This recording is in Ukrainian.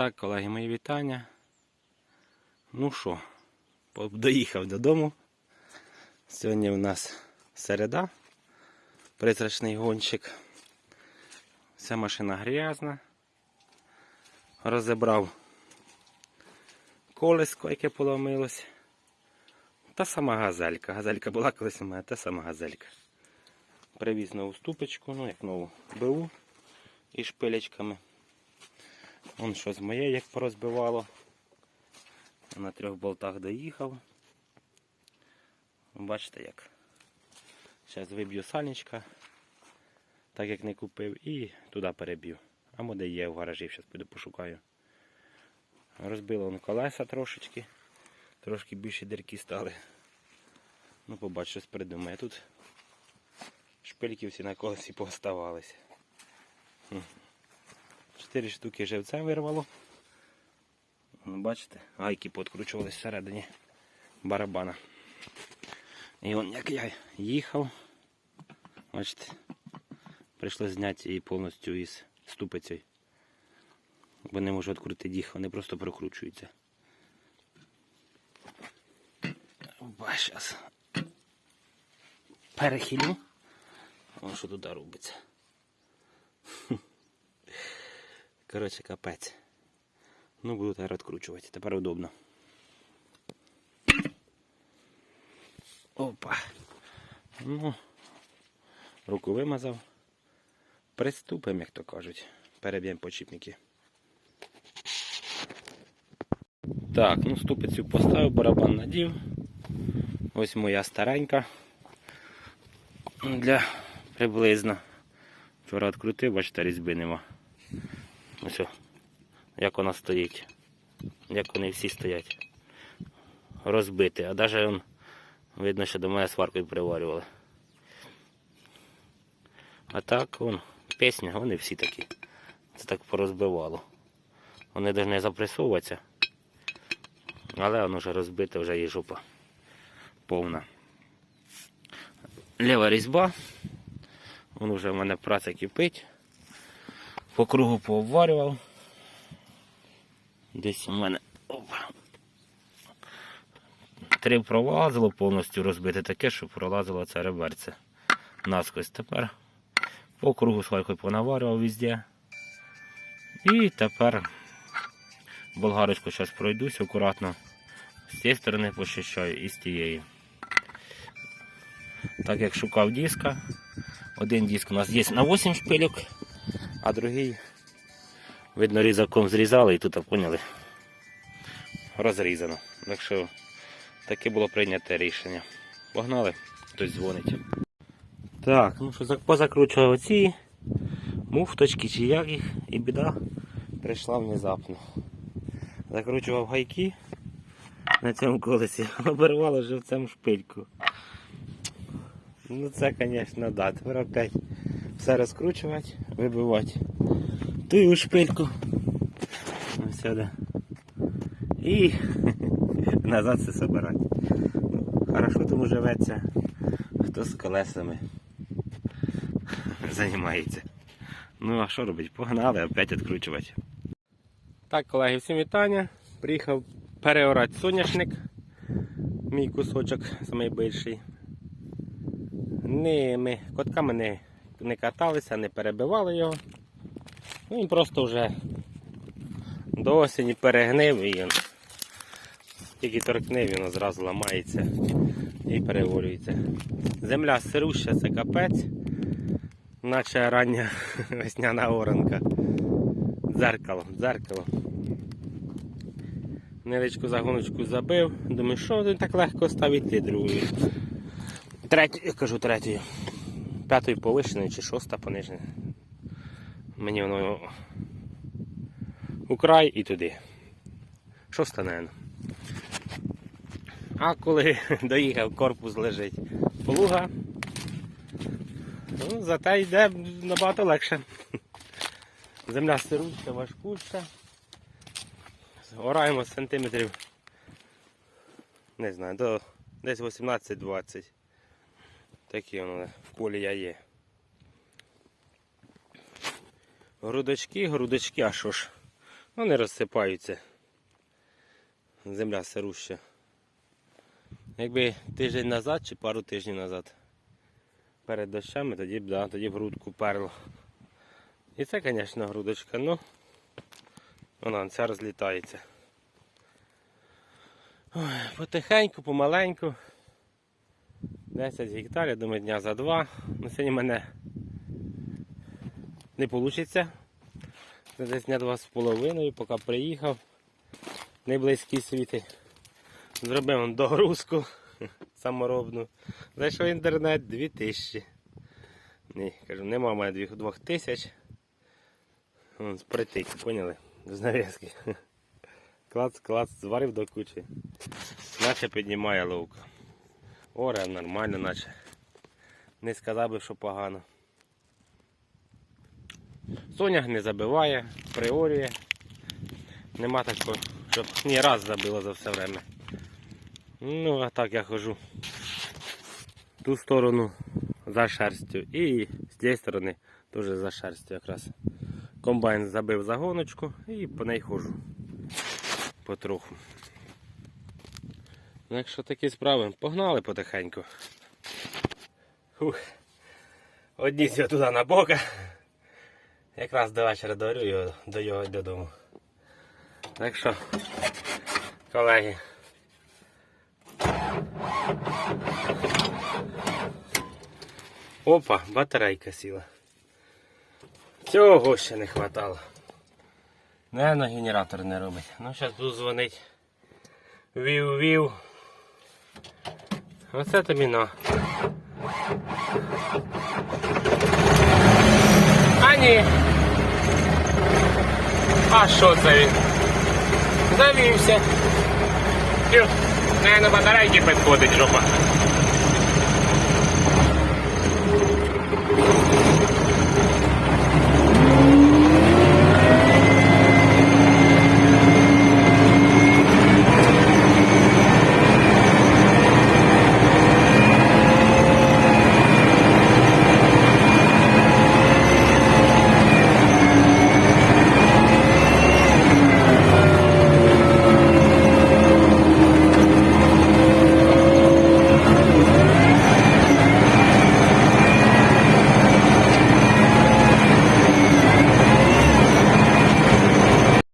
Так, колеги, мої вітання. Ну що, доїхав додому. Сьогодні у нас середа, призрачний гонщик. Вся машина грязна. Розібрав колеско, яке поломилось. Та сама газелька. Газелька була колись у мене, та сама газелька. Привіз нову ступочку, ну як нову БУ із шпилечками. Вон щось моє як порозбивало. На трьох болтах доїхав. Бачите як. Зараз виб'ю сальничка, так як не купив, і туди переб'ю. А моде є в гаражі, зараз піду пошукаю. Розбило воно колеса трошечки. Трошки більше дірки стали. Ну, побачу, щось придумає. Тут шпильки всі на колесі пооставалися. Хм. Чотири штуки живцем вирвало. Ну, Бачите, гайки подкручувалися всередині барабана. І он як я їхав. Бачите, прийшлося зняти її повністю із ступицею. Бо не можу відкрутити їх, вони просто прокручуються. Зараз. Перехилю. О, що туди робиться. Коротше, капець. Ну, буду тепер відкручувати. Тепер удобно. Опа. Ну, руку вимазав. Приступимо, як то кажуть. Переб'ємо почіпники. Так, ну ступицю поставив, барабан надів. Ось моя старенька. Для приблизно. Вчора відкрутив, бачите, різьби нема. Ось, як вона стоїть. Як вони всі стоять. Розбиті. А навіть видно, що до мене сваркою приварювали. А так, вон, пісня, вони всі такі. Це так порозбивало. Вони навіть не запресовуватися. Але воно вже розбите, вже є жопа повна. Ліва різьба. Воно вже в мене праця кипить. По кругу пообварював. Десь у мене опа. Три пролазило повністю розбите таке, що пролазило це реберце. Наскось тепер. По кругу свайкою понаварював везде. І тепер болгарочку зараз пройдусь акуратно. З цієї сторони почищаю і з тієї. Так як шукав диска, один диск у нас є на 8 шпильок, а другий, видно, різаком зрізали і тут, поняли, розрізано. Так що таке було прийняте рішення. Погнали, хтось дзвонить. Так, ну що, позакручував оці муфточки чи як їх, і біда прийшла внезапно. Закручував гайки на цьому колесі, обірвало живцем шпильку. Ну це, звісно, да. Тепер опять все розкручувати, вибивати ту шпильку. Сюди. І назад все собирати. Ну, Хорошо тому живеться, хто з колесами займається. Ну а що робити? Погнали, опять відкручувати. Так, колеги, всім вітання. Приїхав переорати соняшник. Мій кусочок найбільший. Не, ми котками не, не каталися, не перебивали його. Ну, Він просто вже до осені перегнив і він тільки торкне, він одразу ламається і переворюється. Земля сируща, це капець, наче рання весняна оранка. Дзеркало, дзеркало. Невеличку загоночку забив. Думаю, що він так легко ставити другою. Третю, я кажу третьою. П'ятою повишеною чи шоста понижена. Мені воно у край і туди. Шоста, наверное. А коли доїхав, корпус лежить полуга, ну, зате йде набагато легше. Земля сируча, важкуща. Ораємо сантиметрів, не знаю, до десь 18-20. Такі воно в полі я є. Грудочки, грудочки, а що ж? Вони розсипаються. Земля сируща. Якби тиждень назад чи пару тижнів назад. Перед дощами тоді б, да, тоді б грудку перло. І це, звісно, грудочка, ну вона ця розлітається. Ой, потихеньку, помаленьку. 10 гектарів, думаю, дня за два. Ну, сьогодні в мене не вийде. Це десь дня два з половиною, поки приїхав. Не близькі світи. Зробив догрузку саморобну. Зайшов в інтернет 2000. Ні, кажу, нема в мене двох- двох тисяч. Вон притик, поняли? З нав'язки. Клац, клац, зварив до кучі. Наче піднімає ловка. Оре нормально, наче. Не сказав би, що погано. Сонях не забиває, приорює. Нема такого, щоб ні раз забило за все время. Ну, а так я хожу. Ту сторону за шерстю і з тієї сторони теж за шерстю якраз. Комбайн забив загоночку і по неї ходжу. Потроху. Ну, якщо такі справи, погнали потихеньку. Однісь я туди на бока. Якраз до вечора дорю його до його додому. Так що, колеги. Опа, батарейка сіла. Цього ще не хватало. Наверно, генератор не робить. Ну, зараз буду дзвонити. Вів-вів. Оце тобі на. А ні. А що це він? Завівся. Тю, не на батарейки підходить жопа.